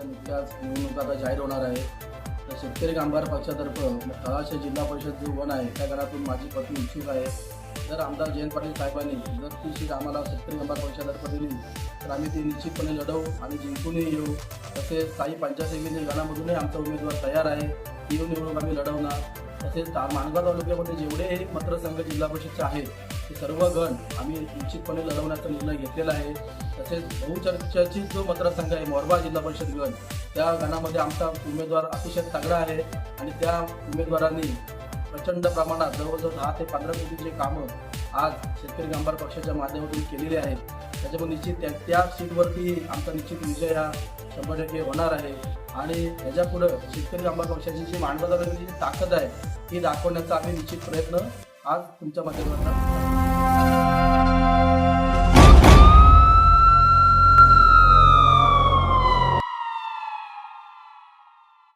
आता जाहीर होणार आहे. तर शेतकरी कामगार पक्षातर्फे तळाशे जिल्हा परिषद जो वन आहे त्या गणातून माझी पत्नी इच्छुक आहे. जर आमदार जयंत पाटील साहेबांनी जर ती सीट आम्हाला शेतकरी कामगार पक्षातर्फे दिली तर आम्ही ती निश्चितपणे लढवू आणि जिंकूनही येऊ. तसेच स्थायी पंचायत गणामधूनही आमचा उमेदवार तयार आहे. ती निवडणूक आम्ही लढवणार. तसेच ता- माणगाव तालुक्यामध्ये जेवढेही मतदारसंघ जिल्हा परिषदचे आहेत सर्व गण आम्ही निश्चितपणे लढवण्याचा निर्णय घेतलेला आहे. तसेच बहुचर्चाची जो मतदारसंघ आहे मोरबा जिल्हा परिषद गण त्या गणामध्ये आमचा उमेदवार अतिशय तगडा आहे आणि त्या उमेदवारांनी प्रचंड प्रमाणात जवळजवळ दहा ते पंधरा कोटीचे कामं आज शेतकरी कामगार पक्षाच्या माध्यमातून केलेले आहेत. त्याच्यामुळे निश्चित त्या त्या सीटवरती आमचा निश्चित विजय हा शंभर टक्के होणार आहे. आणि ह्याच्यापुढं शेतकरी कामगार पक्षाची जी मांडवदारांची जी ताकद आहे ती दाखवण्याचा आम्ही निश्चित प्रयत्न आज तुमच्या माध्यमातून